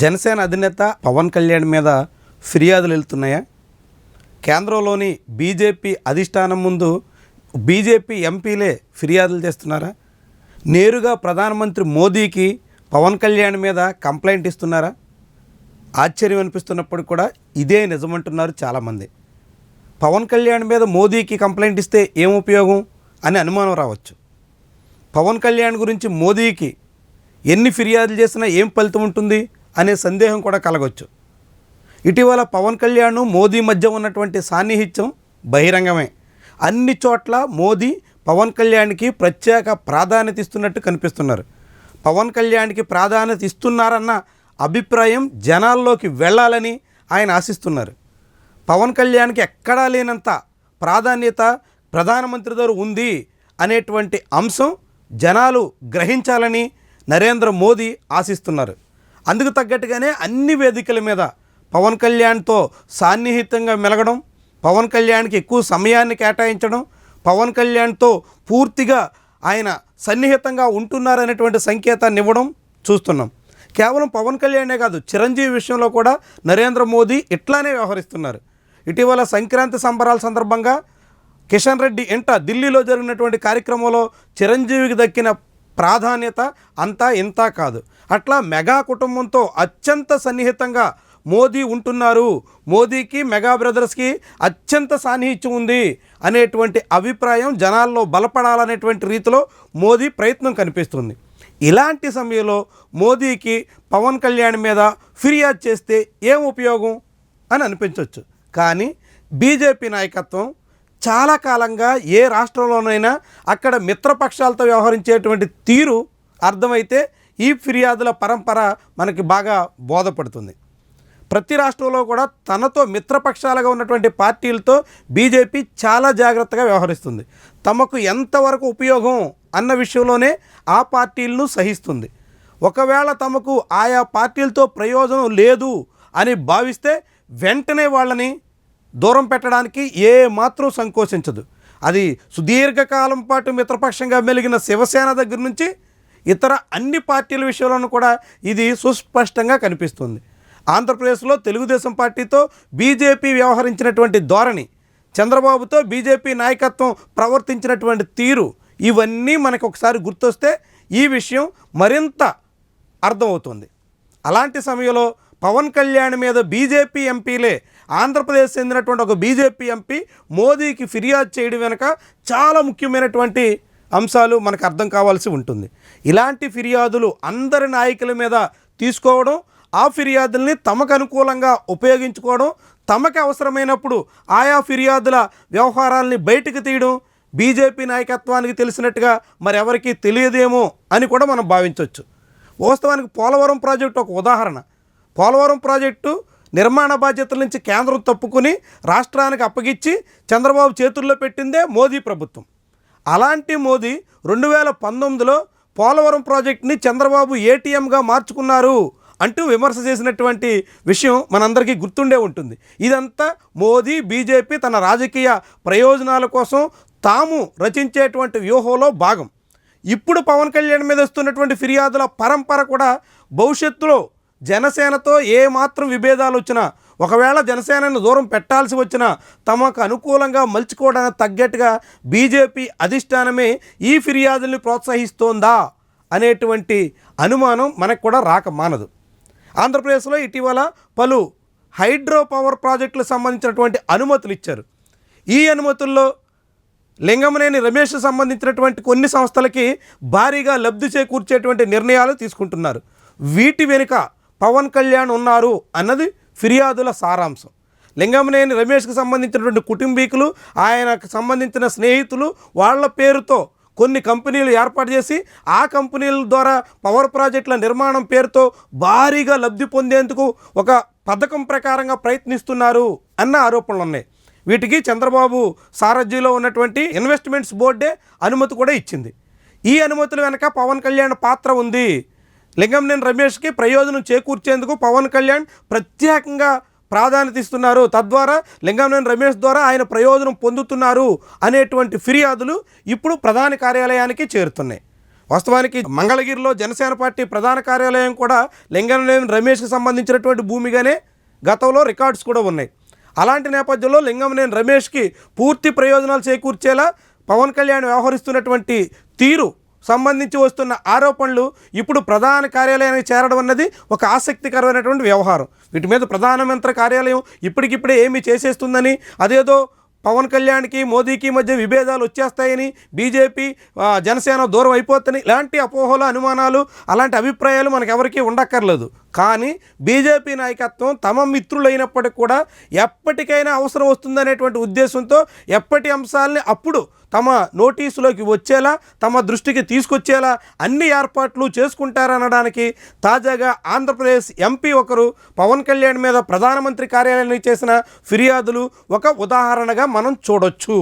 జనసేన అధినేత పవన్ కళ్యాణ్ మీద ఫిర్యాదులు వెళ్తున్నాయా? కేంద్రంలోని బీజేపీ అధిష్టానం ముందు బీజేపీ ఎంపీలే ఫిర్యాదులు చేస్తున్నారా? నేరుగా ప్రధానమంత్రి మోదీకి పవన్ కళ్యాణ్ మీద కంప్లైంట్ ఇస్తున్నారా? ఆశ్చర్యం అనిపిస్తున్నప్పుడు కూడా ఇదే నిజమంటున్నారు చాలామంది. పవన్ కళ్యాణ్ మీద మోదీకి కంప్లైంట్ ఇస్తే ఏం ఉపయోగం అని అనుమానం రావచ్చు. పవన్ కళ్యాణ్ గురించి మోదీకి ఎన్ని ఫిర్యాదులు చేసినా ఏం ఫలితం ఉంటుంది? అనే సందేహం కూడా కలగవచ్చు ఇటీవల పవన్ కళ్యాణ్ మోదీ మధ్య ఉన్నటువంటి సాన్నిహిత్యం బహిరంగమే. అన్ని చోట్ల మోదీ పవన్ కళ్యాణ్కి ప్రత్యేక ప్రాధాన్యత ఇస్తున్నట్టు కనిపిస్తున్నారు. పవన్ కళ్యాణ్కి ప్రాధాన్యత ఇస్తున్నారన్న అభిప్రాయం జనాల్లోకి వెళ్ళాలని ఆయన ఆశిస్తున్నారు. పవన్ కళ్యాణ్కి ఎక్కడా లేనంత ప్రాధాన్యత ప్రధానమంత్రి దగ్గర ఉంది అనేటువంటి అంశం జనాలు గ్రహించాలని నరేంద్ర మోదీ ఆశిస్తున్నారు. అందుకు తగ్గట్టుగానే అన్ని వేదికల మీద పవన్ కళ్యాణ్తో సాన్నిహితంగా మెలగడం పవన్ కళ్యాణ్కి ఎక్కువ సమయాన్ని కేటాయించడం పవన్ కళ్యాణ్తో పూర్తిగా ఆయన సన్నిహితంగా ఉంటున్నారనేటువంటి సంకేతాన్ని ఇవ్వడం చూస్తున్నాం. కేవలం పవన్ కళ్యాణే కాదు చిరంజీవి విషయంలో కూడా నరేంద్ర మోదీ ఇట్లానే వ్యవహరిస్తున్నారు. ఇటీవల సంక్రాంతి సంబరాల సందర్భంగా కిషన్ రెడ్డి ఇంట ఢిల్లీలో జరిగినటువంటి కార్యక్రమంలో చిరంజీవికి దక్కిన ప్రాధాన్యత అంతా ఇంతా కాదు. అట్లా మెగా కుటుంబంతో అత్యంత సన్నిహితంగా మోదీ ఉంటున్నారు. మోదీకి మెగా బ్రదర్స్కి అత్యంత సాన్నిహిత్యం ఉంది అనేటువంటి అభిప్రాయం జనాల్లో బలపడాలనేటువంటి రీతిలో మోదీ ప్రయత్నం కనిపిస్తుంది. ఇలాంటి సమయంలో మోదీకి పవన్ కళ్యాణ్ మీద ఫిర్యాదు చేస్తే ఏం ఉపయోగం? అని అనిపించవచ్చు కానీ బీజేపీ నాయకత్వం చాలా కాలంగా ఏ రాష్ట్రంలోనైనా అక్కడ మిత్రపక్షాలతో వ్యవహరించేటువంటి తీరు అర్థమైతే ఈ ఫిర్యాదుల పరంపర మనకి బాగా బోధపడుతుంది. ప్రతి రాష్ట్రంలో కూడా తనతో మిత్రపక్షాలుగా ఉన్నటువంటి పార్టీలతో బీజేపీ చాలా జాగ్రత్తగా వ్యవహరిస్తుంది. తమకు ఎంతవరకు ఉపయోగం అన్న విషయంలోనే ఆ పార్టీలను సహిస్తుంది. ఒకవేళ తమకు ఆయా పార్టీలతో ప్రయోజనం లేదు అని భావిస్తే వెంటనే వాళ్ళని దూరం పెట్టడానికి ఏ మాత్రం సంకోచించదు. అది సుదీర్ఘకాలం పాటు మిత్రపక్షంగా మెలిగిన శివసేన దగ్గర నుంచి ఇతర అన్ని పార్టీల విషయంలోనూ కూడా ఇది సుస్పష్టంగా కనిపిస్తుంది. ఆంధ్రప్రదేశ్లో తెలుగుదేశం పార్టీతో బీజేపీ వ్యవహరించినటువంటి ధోరణి చంద్రబాబుతో బీజేపీ నాయకత్వం ప్రవర్తించినటువంటి తీరు ఇవన్నీ మనకు ఒకసారి గుర్తొస్తే ఈ విషయం మరింత అర్థమవుతుంది. అలాంటి సమయంలో పవన్ కళ్యాణ్ మీద బీజేపీ ఎంపీలే ఆంధ్రప్రదేశ్ చెందినటువంటి ఒక బీజేపీ ఎంపీ మోదీకి ఫిర్యాదు చేయడం వెనుక చాలా ముఖ్యమైనటువంటి అంశాలు మనకు అర్థం కావాల్సి ఉంటుంది. ఇలాంటి ఫిర్యాదులు అందరి నాయకుల మీద తీసుకోవడం ఆ ఫిర్యాదుల్ని తమకు అనుకూలంగా ఉపయోగించుకోవడం తమకు అవసరమైనప్పుడు ఆయా ఫిర్యాదుల వ్యవహారాల్ని బయటకు తీయడం బీజేపీ నాయకత్వానికి తెలిసినట్టుగా మరెవరికీ తెలియదేమో అని కూడా మనం భావించవచ్చు. వాస్తవానికి పోలవరం ప్రాజెక్టు ఒక ఉదాహరణ. పోలవరం ప్రాజెక్టు నిర్మాణ బాధ్యతల నుంచి కేంద్రం తప్పుకుని రాష్ట్రానికి అప్పగించి చంద్రబాబు చేతుల్లో పెట్టిందే మోదీ ప్రభుత్వం. అలాంటి మోదీ రెండు వేల పంతొమ్మిదిలో పోలవరం ప్రాజెక్ట్ని చంద్రబాబు ఏటీఎంగా మార్చుకున్నారు అంటూ విమర్శ చేసినటువంటి విషయం మనందరికీ గుర్తుండే ఉంటుంది. ఇదంతా మోదీ బీజేపీ తన రాజకీయ ప్రయోజనాల కోసం తాము రచించేటువంటి వ్యూహంలో భాగం. ఇప్పుడు పవన్ కళ్యాణ్ మీద వస్తున్నటువంటి ఫిర్యాదుల పరంపర కూడా భవిష్యత్తులో జనసేనతో ఏ మాత్రం విభేదాలు వచ్చినా ఒకవేళ జనసేనను దూరం పెట్టాల్సి వచ్చినా తమకు అనుకూలంగా మలుచుకోవడానికి తగ్గట్టుగా బీజేపీ అధిష్టానమే ఈ ఫిర్యాదుల్ని ప్రోత్సహిస్తోందా అనేటువంటి అనుమానం మనకు కూడా రాక మానదు. ఆంధ్రప్రదేశ్లో ఇటీవల పలు హైడ్రో పవర్ ప్రాజెక్టులకు సంబంధించినటువంటి అనుమతులు ఇచ్చారు. ఈ అనుమతుల్లో లింగమనేని రమేష్ సంబంధించినటువంటి కొన్ని సంస్థలకి భారీగా లబ్ధి చేకూర్చేటువంటి నిర్ణయాలు తీసుకుంటున్నారు. వీటి వెనుక పవన్ కళ్యాణ్ ఉన్నారు అన్నది ఫిర్యాదుల సారాంశం. లింగమనేని రమేష్కి సంబంధించినటువంటి కుటుంబీకులు ఆయనకు సంబంధించిన స్నేహితులు వాళ్ళ పేరుతో కొన్ని కంపెనీలు ఏర్పాటు చేసి ఆ కంపెనీల ద్వారా పవర్ ప్రాజెక్టుల నిర్మాణం పేరుతో భారీగా లబ్ధి పొందేందుకు ఒక పథకం ప్రకారంగా ప్రయత్నిస్తున్నారు అన్న ఆరోపణలు ఉన్నాయి. వీటికి చంద్రబాబు సారథ్యంలో ఉన్నటువంటి ఇన్వెస్ట్మెంట్స్ బోర్డే అనుమతి కూడా ఇచ్చింది. ఈ అనుమతుల వెనక పవన్ కళ్యాణ్ పాత్ర ఉంది. లింగంనేని రమేష్కి ప్రయోజనం చేకూర్చేందుకు పవన్ కళ్యాణ్ ప్రత్యేకంగా ప్రాధాన్యత ఇస్తున్నారు. తద్వారా లింగంనేని రమేష్ ద్వారా ఆయన ప్రయోజనం పొందుతున్నారు అనేటువంటి ఫిర్యాదులు ఇప్పుడు ప్రధాన కార్యాలయానికి చేరుతున్నాయి. వాస్తవానికి మంగళగిరిలో జనసేన పార్టీ ప్రధాన కార్యాలయం కూడా లింగంనేని రమేష్కి సంబంధించినటువంటి భూమిగానే గతంలో రికార్డ్స్ కూడా ఉన్నాయి. అలాంటి నేపథ్యంలో లింగంనేని రమేష్కి పూర్తి ప్రయోజనాలు చేకూర్చేలా పవన్ కళ్యాణ్ వ్యవహరిస్తున్నటువంటి తీరు సంబంధించి వస్తున్న ఆరోపణలు ఇప్పుడు ప్రధాన కార్యాలయానికి చేరడం అన్నది ఒక ఆసక్తికరమైనటువంటి వ్యవహారం. వీటి మీద ప్రధానమంత్రి కార్యాలయం ఇప్పటికిప్పుడే ఏమి చేసేస్తుందని అదేదో పవన్ కళ్యాణ్కి మోదీకి మధ్య విభేదాలు వచ్చేస్తాయని బీజేపీ జనసేన దూరం అయిపోతుంది ఇలాంటి అపోహలు అనుమానాలు అలాంటి అభిప్రాయాలు మనకెవరికీ ఉండక్కర్లేదు. కానీ బీజేపీ నాయకత్వం తమ మిత్రులైనప్పటికీ కూడా ఎప్పటికైనా అవసరం వస్తుందనేటువంటి ఉద్దేశంతో ఎప్పటి అంశాలని అప్పుడు తమ నోటీసులోకి వచ్చేలా తమ దృష్టికి తీసుకొచ్చేలా అన్ని ఏర్పాట్లు చేసుకుంటారనడానికి తాజాగా ఆంధ్రప్రదేశ్ ఎంపీ ఒకరు పవన్ కళ్యాణ్ మీద ప్రధానమంత్రి కార్యాలయానికి చేసిన ఫిర్యాదులు ఒక ఉదాహరణగా మనం చూడొచ్చు.